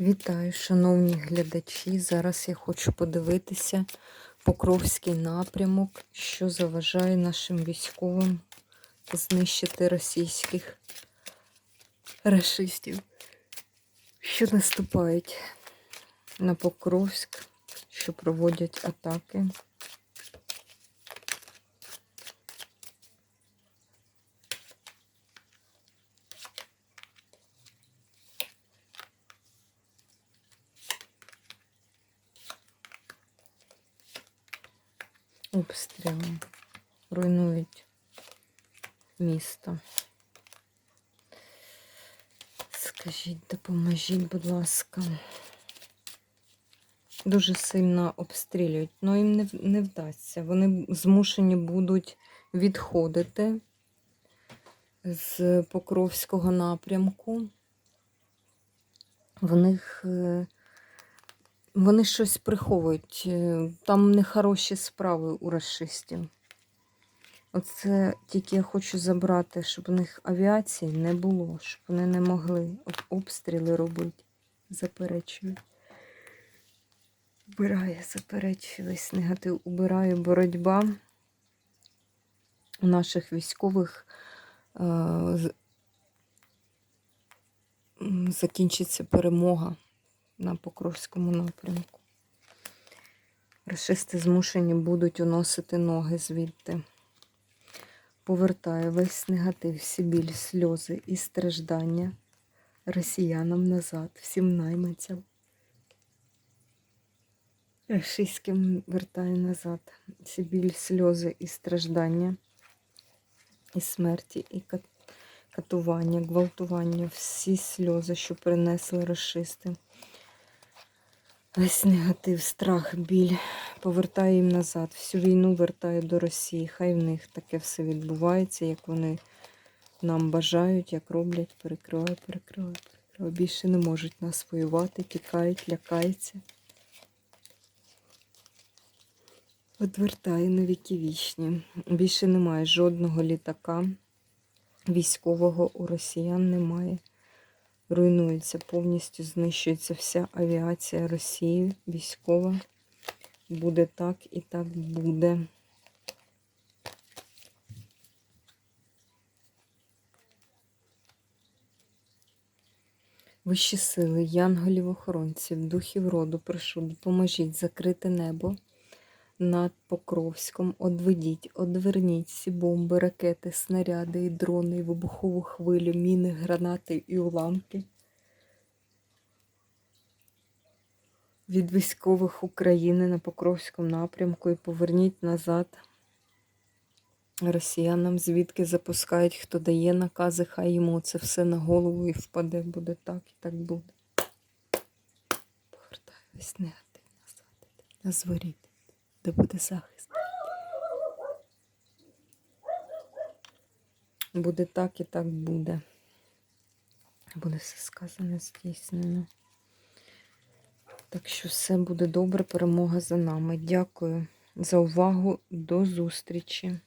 Вітаю, шановні глядачі. Зараз я хочу подивитися Покровський напрямок, що заважає нашим військовим знищити російських расистів, що наступають на Покровськ, що проводять атаки. Обстріли руйнують місто. Скажіть, допоможіть, будь ласка. Дуже сильно обстрілюють, але їм не, не вдасться. Вони змушені будуть відходити з Покровського напрямку. В них е, вони щось приховують. е, Там нехороші справи у расистів. Оце тільки я хочу забрати, щоб у них авіації не було, щоб вони не могли обстріли робити. Заперечую. Убирає, заперечую весь негатив. Убираю боротьба наших військових. е, Закінчиться перемога на Покровському напрямку. Рашисти змушені будуть уносити ноги звідти. Повертаю весь негатив, всі біль, сльози і страждання росіянам назад, всім найманцям. Рашистським вертаю назад. Всі біль, сльози і страждання, і смерті, і катування, гвалтування, всі сльози, що принесли расисти. Весь негатив, страх, біль повертаю їм назад. Всю війну вертаю до Росії. Хай в них таке все відбувається, як вони нам бажають, як роблять, перекриваю, перекриваю, перекриваю. Більше не можуть нас воювати, тікають, лякаються. Одвертаю на віки вічні. Більше немає жодного літака військового у росіян немає. Руйнується, повністю знищується вся авіація Росії військова. Буде так і так буде. Вищі сили, янголів-охоронців, духів роду, прошу, допоможіть закрити небо над Покровськом. Одведіть, одверніть всі бомби, ракети, снаряди, і дрони, і вибухову хвилю, міни, гранати і уламки. Від військових України на Покровському напрямку і поверніть назад росіянам, звідки запускають, хто дає накази, хай йому це все на голову і впаде, буде так і так буде. Повертаю негатив назад, на зворіт, де буде захист. Буде так і так буде. Буде все сказане, здійснено. Так що все буде добре, перемога за нами. Дякую за увагу. До зустрічі.